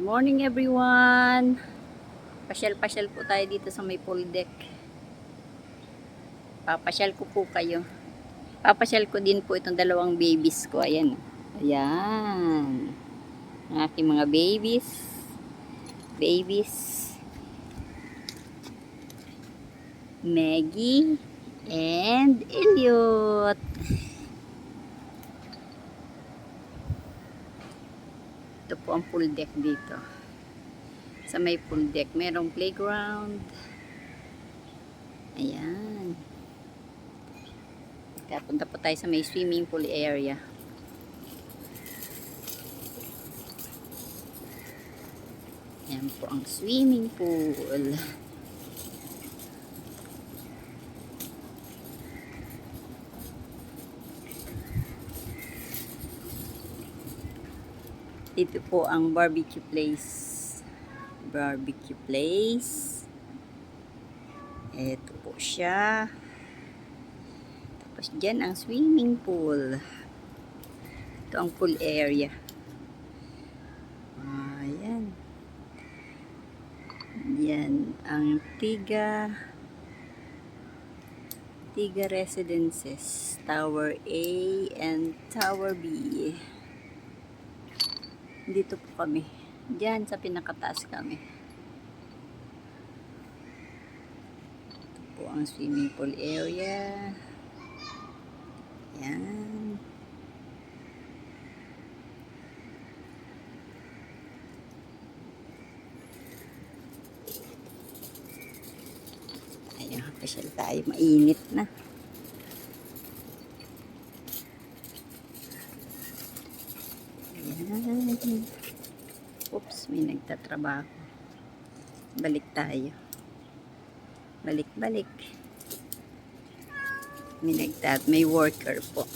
Morning everyone! Pasyal-pasyal po tayo dito sa may pool deck. Papasyal ko po kayo. Papasyal ko din po itong dalawang babies ko. Ayan. Ayan. Ang aking mga babies. Babies. Maggie and Elliot. Po ang pool deck dito. Sa may pool deck, merong playground. Ayan. Kaya punta po tayo sa may swimming pool area. Ayan po ang swimming pool. Dito po ang barbecue place. Barbecue place. Ito po siya. Tapos dyan ang swimming pool. Ito ang pool area. Ayan. Yan ang Tiga Tiga Residences. Tower A and Tower B. Dito po kami. Diyan sa pinakataas kami. Ito po ang swimming pool area. Yan. Ayun, pasyal tayo. Mainit na. Ayan. Oops, may nagtatrabaho. Balik tayo. Balik, balik. May nagtat, may worker po.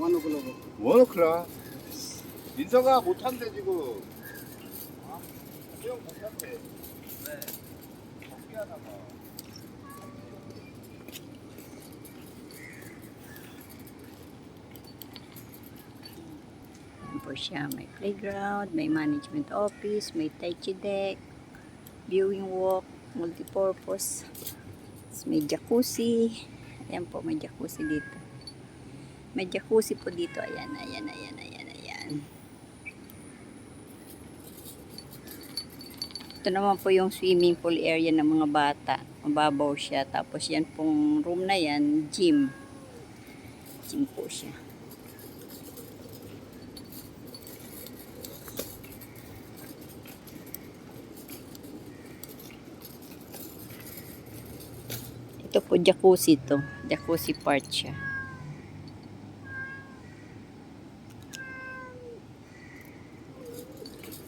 뭐하노 그러고 뭐하노 크라 민서가 못한대 지금 아? 수영 못한대 네 적게 하다가 Ayan po siya. May playground, may management office, may tai chi deck, viewing walk, multipurpose. Tapos may jacuzzi. Ayan po, may jacuzzi dito. May jacuzzi po dito. Ayan, ayan, ayan, ayan, ayan. Ito naman po yung swimming pool area ng mga bata. Mababaw siya. Tapos yan pong room na yan, gym. Gym po siya. Ito po jacuzzi to. Jacuzzi part siya.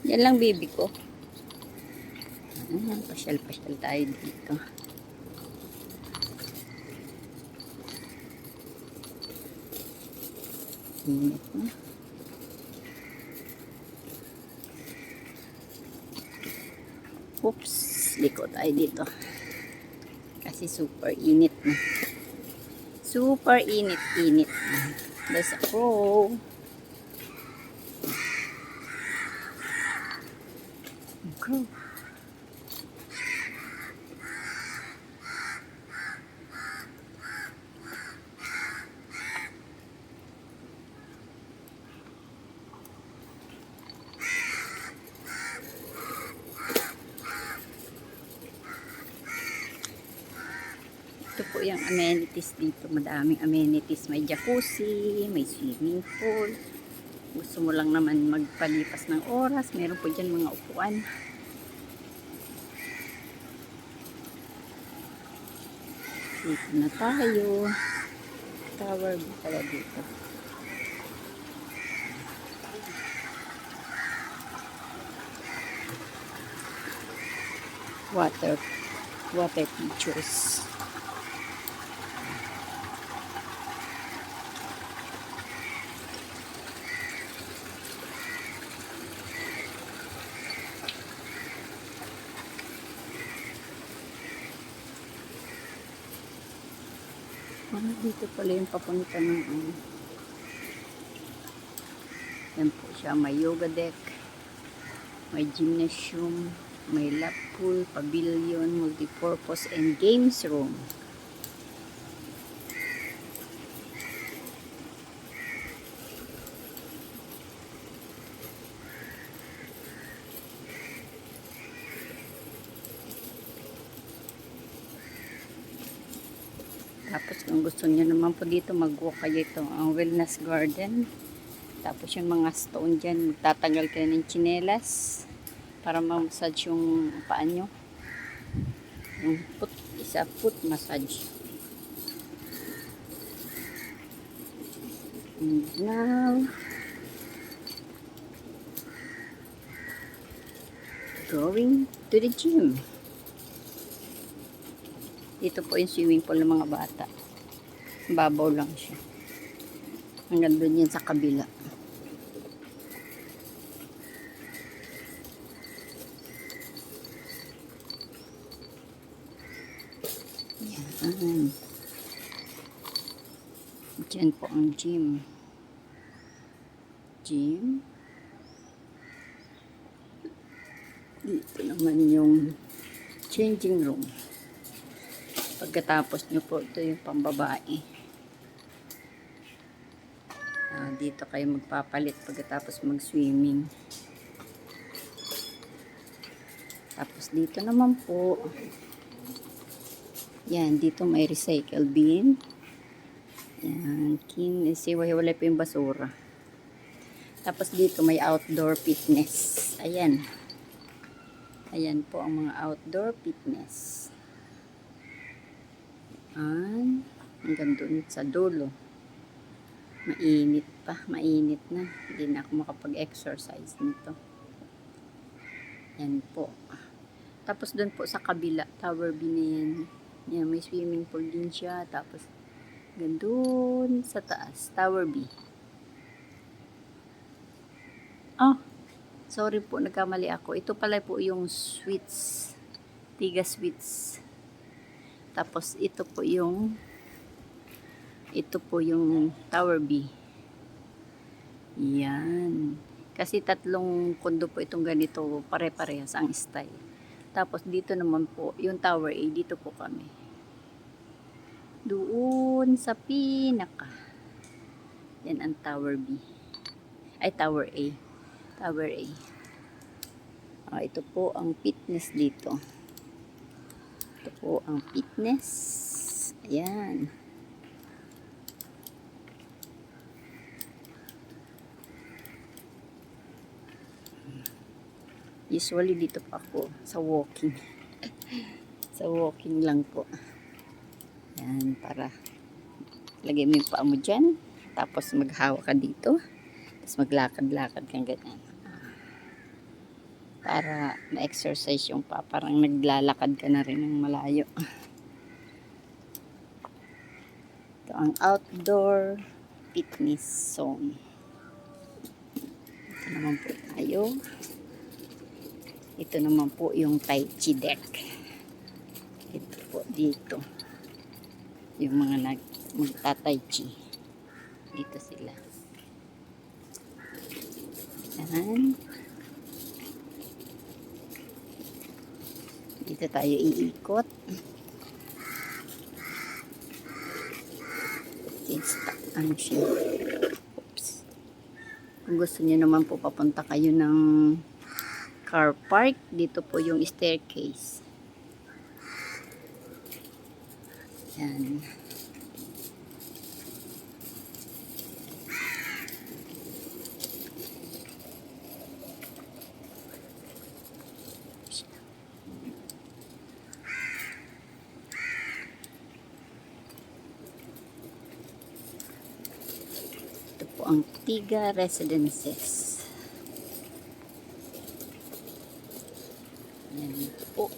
Yan lang baby ko. Ayan, pasyal-pasyal tayo dito. Init na. Oops, liko tayo dito. Kasi super init na. Super init-init na. There's a. Crow. Ito po yung amenities dito. Madaming amenities. May jacuzzi, may swimming pool. Gusto mo lang naman magpalipas ng oras. Meron po dyan mga upuan. Dito na tayo. Tower pala dito? water water features. Ano dito pala yung papunta ng ano. Yan po siya, may yoga deck, may gymnasium, may lap pool, pavilion, multipurpose, and games room. Tapos kung gusto niyo naman po dito mag-walk kayo ito ang wellness garden. Tapos yung mga stone dyan, magtatanggal kayo ng chinelas para ma-massage yung paa nyo. Yung foot, isa foot massage. And now, going to the gym. Dito po yung swimming pool ng mga bata. Babaw lang siya. Hanggang doon yan sa kabila. Yan. Diyan po ang gym. Gym. Dito naman yung changing room. Pagkatapos nyo po, ito yung pambabae. Ah, dito kayo magpapalit pagkatapos mag-swimming. Tapos dito naman po, yan, dito may recycle bin. Yan, kin, siwa-hiwalay po yung basura. Tapos dito may outdoor fitness. Ayan. Ayan po ang mga outdoor fitness. Ayan. Hanggang doon sa dulo. Mainit pa. Mainit na. Hindi na ako makapag-exercise nito. Yan po. Tapos doon po sa kabila, Tower B na yan. Yan, may swimming pool din siya. Tapos, gandun sa taas, Tower B. Oh, sorry po, nagkamali ako. Ito pala po yung sweets. Tiga sweets. Tapos, ito po yung ito po yung Tower B. Yan. Kasi tatlong kondo po itong ganito, pare-parehas ang style. Tapos dito naman po, yung Tower A, dito po kami. Doon sa pinaka. Yan ang Tower B. Ay, Tower A. Tower A. Ah, ito po ang fitness dito. Ito po ang fitness. Ayan. Usually dito pa ako sa walking. sa walking lang po. Yan, para lagay mo yung paa mo dyan. Tapos maghawa ka dito. Tapos maglakad-lakad kang ganyan. Para ma-exercise yung paa. Parang naglalakad ka na rin ng malayo. Ito ang outdoor fitness zone. Ito naman po tayo. Ito naman po yung Tai Chi deck. Ito po dito. Yung mga nag Chi. Dito sila. Yan. Dito tayo iikot. Insta, ano siya. Oops. Kung gusto niyo naman po papunta kayo ng car park. Dito po yung staircase. Yan. Ito po ang Tiga Residences. Yan po.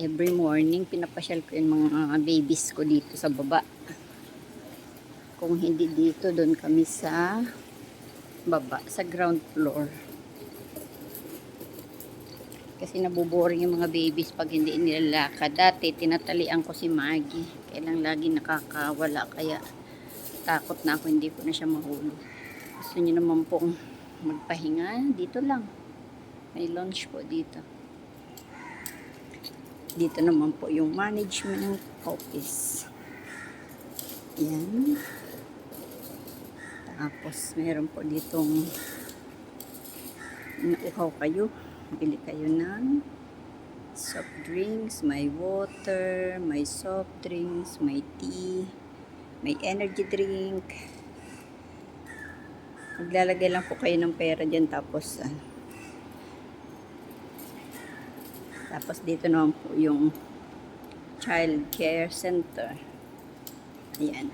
Every morning, pinapasyal ko yung mga babies ko dito sa baba. Kung hindi dito, doon kami sa baba, sa ground floor. Kasi nabuboring yung mga babies pag hindi nilalakad. Dati, tinatalian ko si Maggie. Kailang lagi nakakawala. Kaya takot na ako, hindi ko na siya mahulog. Gusto niyo naman pong magpahinga? Dito lang. May lunch po dito. Dito naman po yung management office. Yan. Tapos, meron po ditong nauhaw kayo. Bili kayo ng soft drinks, may water, may soft drinks, may tea, may energy drink. Maglalagay lang po kayo ng pera dyan tapos ah, tapos dito naman po yung child care center. Ayan.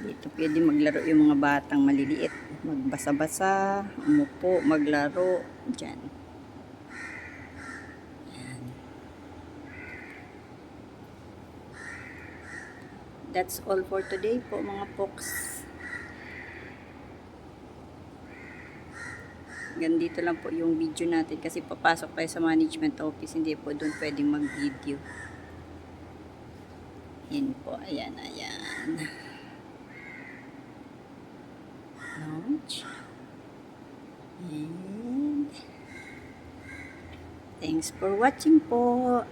Dito pwede maglaro yung mga batang maliliit. Magbasa-basa, umupo, maglaro. Diyan. Ayan. That's all for today po mga folks. Gandito lang po yung video natin kasi papasok tayo sa management office. Hindi po doon pwedeng mag-video. Yan po. Ayan, ayan. Launch. And thanks for watching po.